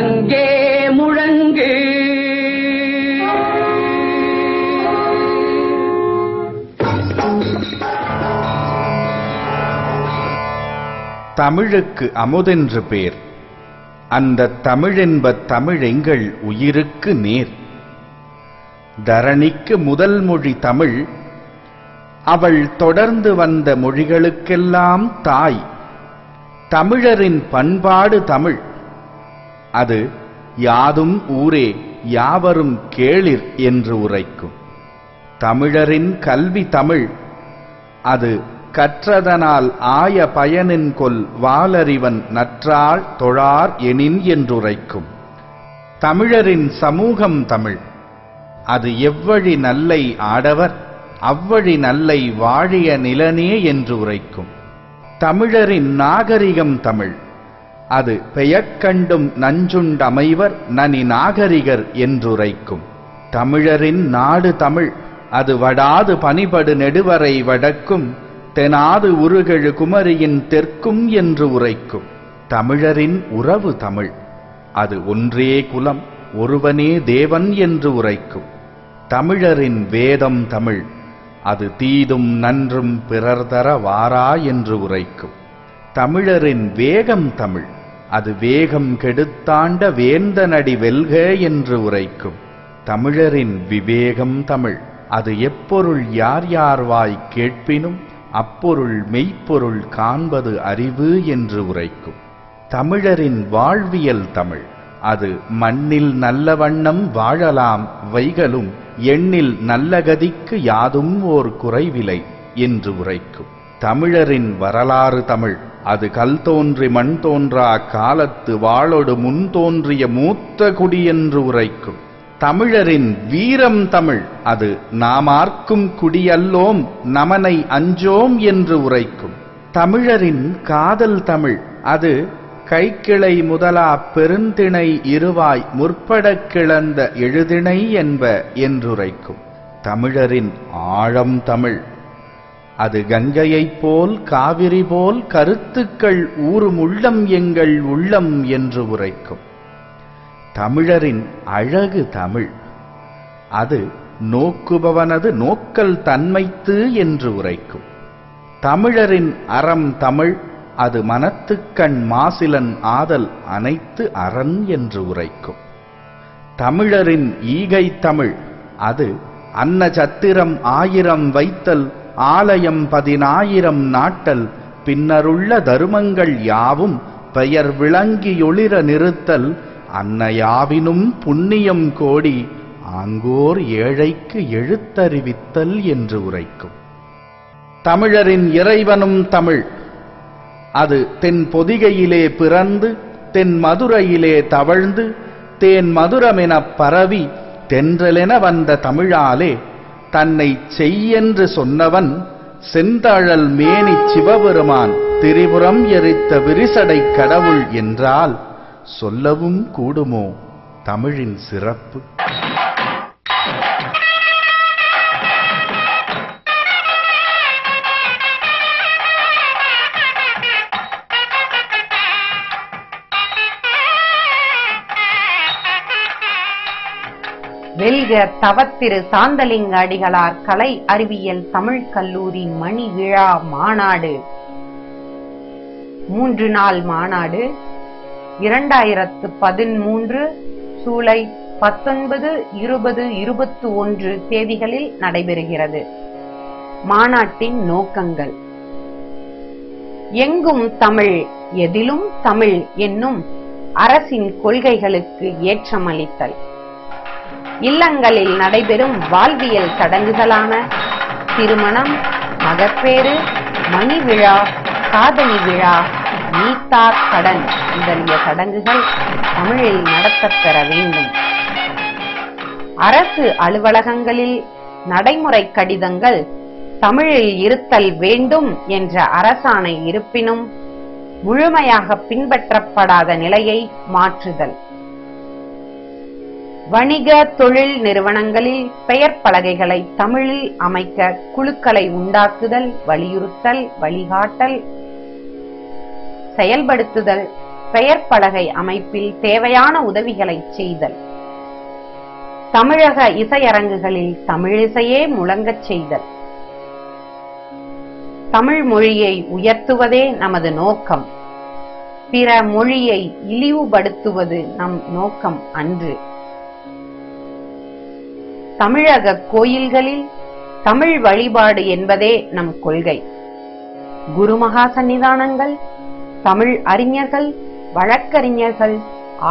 அங்கே முழங்கு. தமிழுக்கு அமுதென்று பேர். அந்த தமிழென்ப தமிழெங்கள் உயிருக்கு நேர். தரணிக்கு முதல் மொழி தமிழ். அவள் தொடர்ந்து வந்த மொழிகளுக்கெல்லாம் தாய். தமிழரின் பண்பாடு தமிழ். அது யாதும் ஊரே யாவரும் கேளிர் என்று உரைக்கும். தமிழரின் கல்வி தமிழ். அது கற்றதனால் ஆய பயனின் கொல் வாலறிவன் நற்றாள் தொழார் எனின் என்றுரைக்கும். தமிழரின் சமூகம் தமிழ். அது எவ்வழி நல்லை ஆடவர் அவ்வழி நல்லை வாழிய நிலனே என்று உரைக்கும். தமிழரின் நாகரிகம் தமிழ். அது பெயக்கண்டும் நஞ்சுண்டமைவர் நனி நாகரிகர் என்றுரைக்கும். தமிழரின் நாடு தமிழ் அது வடாது பனிபடு நெடுவரை வடக்கும் தெனாது உருகெழு குமரியின் தெற்கும் என்று உரைக்கும். தமிழரின் உறவு தமிழ் அது ஒன்றே குலம் ஒருவனே தேவன் என்று உரைக்கும். தமிழரின் வேதம் தமிழ் அது தீதும் நன்றும் பிறர் தர வாரா என்று உரைக்கும். தமிழரின் வேகம் தமிழ் அது வேகம் கெடுத்தாண்ட வேந்தனடி வெல்க என்று உரைக்கும். தமிழரின் விவேகம் தமிழ். அது எப்பொருள் யார் யார் வாய் கேட்பினும் அப்பொருள் மெய்ப்பொருள் காண்பது அறிவு என்று உரைக்கும். தமிழரின் வாழ்வியல் தமிழ். அது மண்ணில் நல்ல வண்ணம் வாழலாம் வைகளும் எண்ணில் நல்ல கதிக்கு யாதும் ஓர் குறைவிலை என்று உரைக்கும். தமிழரின் வரலாறு தமிழ். அது கல் தோன்றி மண் தோன்றா காலத்து வாளொடு முன் தோன்றிய மூத்த குடி என்று உரைக்கும். தமிழரின் வீரம் தமிழ் அது நாமார்க்கும் குடியல்லோம் நமனை அஞ்சோம் என்று உரைக்கும். தமிழரின் காதல் தமிழ் அது கைக்கிளை முதலா பெருந்திணை இருவாய் முற்படக் கிளந்த எழுதிணை என்ப என்றுரைக்கும். தமிழரின் ஆழம் தமிழ் அது கங்கையைப் போல் காவிரி போல் கருத்துக்கள் ஊறும் உள்ளம் எங்கள் உள்ளம் என்று உரைக்கும். தமிழரின் அழகு தமிழ். அது நோக்குபவனது நோக்கல் தன்மைத்து என்று உரைக்கும். தமிழரின் அறம் தமிழ் அது மனத்துக்கண் மாசிலன் ஆதல் அனைத்து அரண் என்று உரைக்கும். தமிழரின் ஈகை தமிழ் அது அன்ன சத்திரம் ஆயிரம் வைத்தல் ஆலயம் பதினாயிரம் நாட்டல் பின்னருள்ள தருமங்கள் யாவும் பெயர் விளங்கியொளிர நிறுத்தல் அன்னையாவினும் புண்ணியம் கோடி ஆங்கோர் ஏழைக்கு எழுத்தறிவித்தல் என்று உரைக்கும். தமிழரின் இறைவனும் தமிழ். அது தென் பொதிகையிலே பிறந்து தென் மதுரையிலே தவழ்ந்து தேன் மதுரமெனப் பரவி தென்றலென வந்த தமிழாலே தன்னை செய்யென்று சொன்னவன் செந்தழல் மேனி சிவபெருமான் திரிபுரம் எரித்த விரிசடை கடவுள் என்றால் சொல்லவும் கூடுமோ தமிழின் சிறப்பு? வெல்க தவத்திரு சாந்தலிங்க அடிகளார் கலை அறிவியல் தமிழ் கல்லூரி மணி விழா மாநாடு. மூன்று நாள் மாநாடு. இரண்டாயிரத்து பதிமூன்று ஜூலை பத்தொன்பது இருபது இருபத்தி ஒன்று தேதிகளில் நடைபெறுகிறது. மாநாட்டின் நோக்கங்கள். எங்கும் தமிழ் எதிலும் தமிழ் என்னும் அரசின் கொள்கைகளுக்கு ஏற்றமளித்தல். இல்லங்களில் நடைபெறும் வாழ்வியல் சடங்குகளான திருமணம் மகப்பேறு மணி விழா காதலி விழா நீத்தார் கடன் முதலிய சடங்குகள் தமிழில் நடத்தப்பெற வேண்டும். அரசு அலுவலகங்களில் நடைமுறை கடிதங்கள் தமிழில் இருத்தல் வேண்டும் என்ற அரசாணை இருப்பினும் முழுமையாக பின்பற்றப்படாத நிலையை மாற்றுதல். வணிக தொழில் நிறுவனங்களில் பெயர் பலகைகளை தமிழில் அமைக்க குழுக்களை உண்டாக்குதல் வலியுறுத்தல் வழிகாட்டல் செயல்படுத்துதல் பெயர் பலகை அமைப்பில் தேவையான உதவிகளை செய்தல். தமிழக இசையரங்குகளில் தமிழிசையே முழங்கச் செய்தல். தமிழ் மொழியை உயர்த்துவதே நமது நோக்கம். பிற மொழியை இழிவுபடுத்துவது நம் நோக்கம் அன்று. தமிழக கோயில்களில் தமிழ் வழிபாடு என்பதே நம் கொள்கை. குருமகா சன்னிதானங்கள் தமிழ் அறிஞர்கள் வழக்கறிஞர்கள்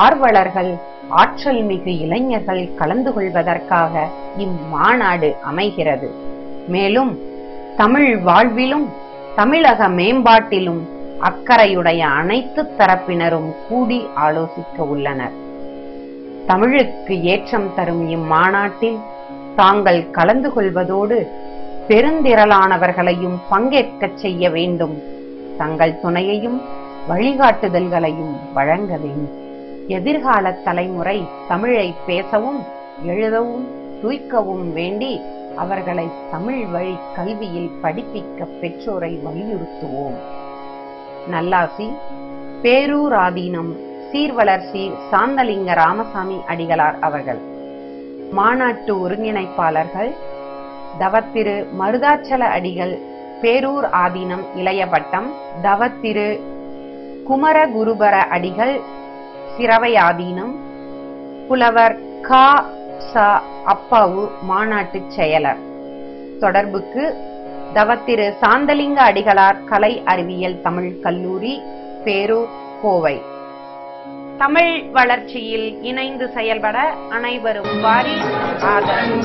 ஆர்வலர்கள் ஆற்றல் மிகு இளைஞர்கள் கலந்து கொள்வதற்காக இம்மாநாடு அமைகிறது. மேலும் தமிழ் வாழ்விலும் தமிழக மேம்பாட்டிலும் அக்கறையுடைய அனைத்து தரப்பினரும் கூடி ஆலோசிக்க உள்ளனர். தமிழுக்கு ஏற்றம் தரும் இம்மாநாட்டில் தாங்கள் கலந்து கொள்வதோடு பெருந்திரளானவர்களையும் பங்கேற்கச் செய்ய வேண்டும். தங்கள் துணையையும் வழிகாட்டுதல்களையும் வழங்க வேண்டும். எதிர்கால தலைமுறை தமிழை பேசவும் எழுதவும் தூய்க்கவும் வேண்டி அவர்களை தமிழ் வழி கல்வியில் படிப்பிக்க பெற்றோரை வலியுறுத்துவோம். நல்லாசி பேரூராதீனம் சீர்வளர்ச்சி சாந்தலிங்க ராமசாமி அடிகளார் அவர்கள். மாநாட்டு ஒருங்கிணைப்பாளர்கள் தவத்திரு மருதாச்சல அடிகள் பேரூர் ஆதீனம் இளையபட்டம் தவத்திரு குமரகுருபர அடிகள் சிரவை ஆதீனம் புலவர் கா ச அப்பாவு மாநாட்டு செயலர். தொடர்புக்கு தவத்திரு சாந்தலிங்க அடிகளார் கலை அறிவியல் தமிழ் கல்லூரி பேரூர் கோவை. தமிழ் வளர்ச்சியில் இணைந்து செயல்பட அனைவரும் வாரி ஆதரவு